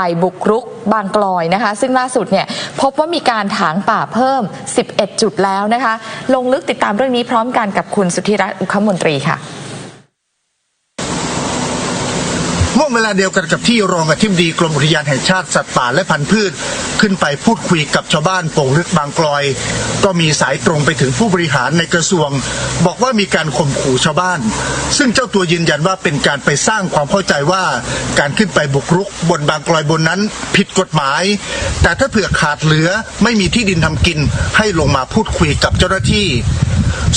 ไปบุกรุกบางกลอยนะคะ ซึ่งล่าสุดเนี่ยพบว่ามีการถางป่าเพิ่ม 11 จุดแล้วนะคะ ลงลึกติดตามเรื่องนี้พร้อมกันกับคุณสุธิรัตน์อุคมนตรีค่ะ เมื่อเวลาเดียวกันกับที่รองอธิบดีกรมอุทยานแห่งชาติสัตว์ป่าและพันธุ์พืช ขึ้นไปพูดคุยกับชาวบ้านโป่งลึกบางกลอย ก็มีสายตรงไปถึงผู้บริหารในกระทรวง บอกว่ามีการข่มขู่ชาวบ้าน ซึ่งเจ้าตัวยืนยันว่าเป็นการไปสร้างความเข้าใจว่า การขึ้นไปบุกรุกบนบางกลอยบนนั้น ผิดกฎหมาย แต่ถ้าเผื่อขาดเหลือไม่มีที่ดินทำกินให้ลงมาพูดคุยกับเจ้าหน้าที่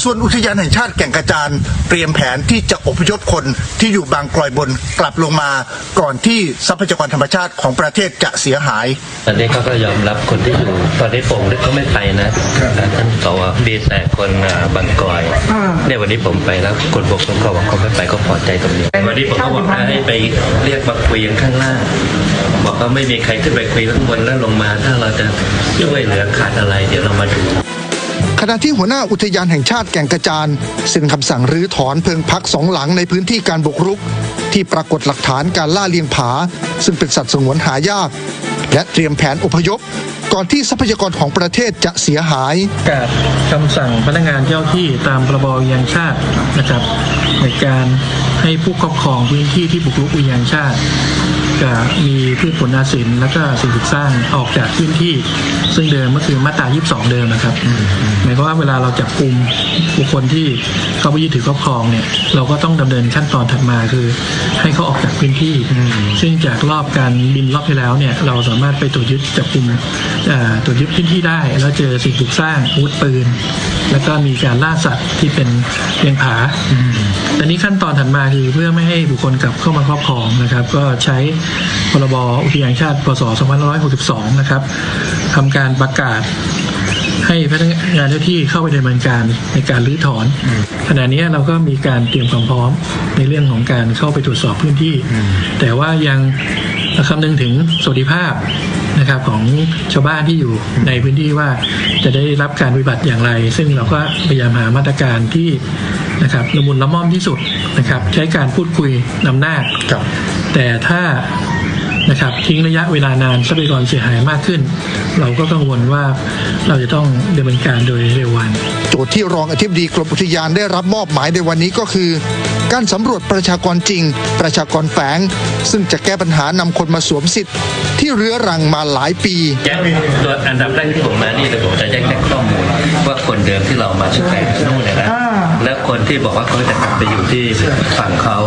ส่วนอุทยานแห่งชาติแก่งกระจานเตรียมแผนที่จะอพยพคนที่อยู่บางกลอยบนกลับลงมา ก่อนที่ทรัพยากรธรรมชาติของประเทศจะเสียหาย ตอนนี้เขาก็ยอมรับคนที่อยู่ตอนนี้โป่งลึกเขาไม่ไปนะท่านบอกว่ามีแต่คนอ่าบางกอยเนี่ยวันนี้ผมไปแล้วคนบอกเขาบอกเขาไม่ไปเขาพอใจตรงนี้วันนี้ผมก็บอกว่าให้ไปเรียกมาคุยกันข้างล่างบอกว่าไม่มีใครขึ้นไปคุยข้างบนแล้วลงมา ถ้าเราจะช่วยเหลือขาดอะไร เดี๋ยวเรามาดูข ณะที่หัวหน้าอุทยานแห่งชาติแก่งกระจานเซ็นคำสั่งรื้อถอนเพิงพักสองหลังในพื้นที่การบุกรุก ที่ปรากฏหลักฐานการล่าเลียงผา ซึ่งเป็นสัตว์สงวนหายาก และเตรียมแผนอพยพ ก่อนที่ทรัพยากรของประเทศจะเสียหาย ประกาศคำสั่งพนักงานเจ้าที่ตามปรบอุทยานชาตินะครับในการ ให้ผู้ครอบครองพื้นที่ที่บุกรุกอุทยานชาติจะมีพืชผลนาสินและก็สิ่งปลูกสร้างออกจากพื้นที่ ซึ่งเดิมก็คือมาตรา 22 เดิมนะครับหมายความว่าเวลาเราจับกลุ่มบุคคลที่เข้าไปยึดถือครอบครองเนี่ยเราก็ต้องดำเนินขั้นตอนถัดมาคือ ให้เขาออกจากพื้นที่ ซึ่งจากรอบการบินรอบที่แล้วเนี่ยเราสามารถไปตรวจยึดจับกลุ่มตรวจยึดพื้นที่ได้ แล้วเจอสิ่งปลูกสร้างอาวุธปืน แล้วก็มีการล่าสัตว์ที่เป็นเลี้ยงผา แต่นี้ขั้นตอนถัดมาคือเพื่อไม่ให้บุคคลกลับเข้ามาครอบครองนะครับ ก็ใช้พรบอุทยานชาติพศ2562 นะครับทำการประกาศให้พนักงานเจ้าที่เข้าไปดำเนินการในการรื้อถอน ขณะนี้เราก็มีการเตรียมความพร้อมในเรื่องของการเข้าไปตรวจสอบพื้นที่ แต่ว่ายังคำนึงถึงสวัสดิภาพนะครับของชาวบ้านที่อยู่ในพื้นที่ว่าจะได้รับการปฏิบัติอย่างไร ซึ่งเราก็พยายามหามาตรการที่ นะครับละมุนละม่อมที่สุดนะครับ ใช้การพูดคุยนำหน้าครับแต่ถ้านะครับทิ้งระยะเวลานานทรัพยากรเสียหายมากขึ้น เราก็กังวลว่าเราจะต้องดำเนินการโดยเร็ววันโจทย์ที่รองอธิบดีกรมอุทยานได้รับมอบหมายในวันนี้ก็คือ การสำรวจประชากรจริง ประชากรแฝง ซึ่งจะแก้ปัญหานำคนมาสวมสิทธิ์ ที่เรื้อรังมาหลายปีแจ้งตัวอันดับแรกที่ผมมานี่เลยผมจะแจ้งแค่ข้อมูลว่าคนเดิมที่เรามาชื่อใครที่นู่นเนี่ยนะแล้ว คนที่บอกว่าเขาจะกลับไปอยู่ที่ฝั่งเขา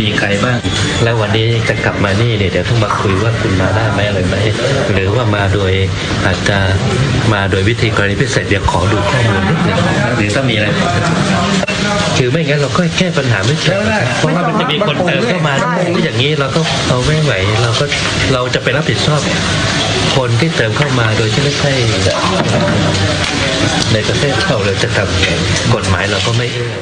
มีใครบ้าง แล้ววันนี้จะกลับมานี่เนี่ยเดี๋ยวต้องมาคุยว่าคุณมาได้ไหมอะไรไหมหรือว่ามาโดยอาจจะมาโดยวิธีกรณีพิเศษเดี๋ยวขอดูข้อมูลนิดหนึงหรือถ้ามีอะไร คือไม่งั้นเราก็แก้ปัญหาไม่จบเพราะว่ามันจะมีคนเติมเข้ามาอย่างนี้เราก็เอาไม่ไหวเราก็เราจะไปรับผิดชอบคนที่เติมเข้ามาโดยที่ไม่ใช่ในประเทศเราเราจะทำกฎหมายเราก็ไม่เอื้อ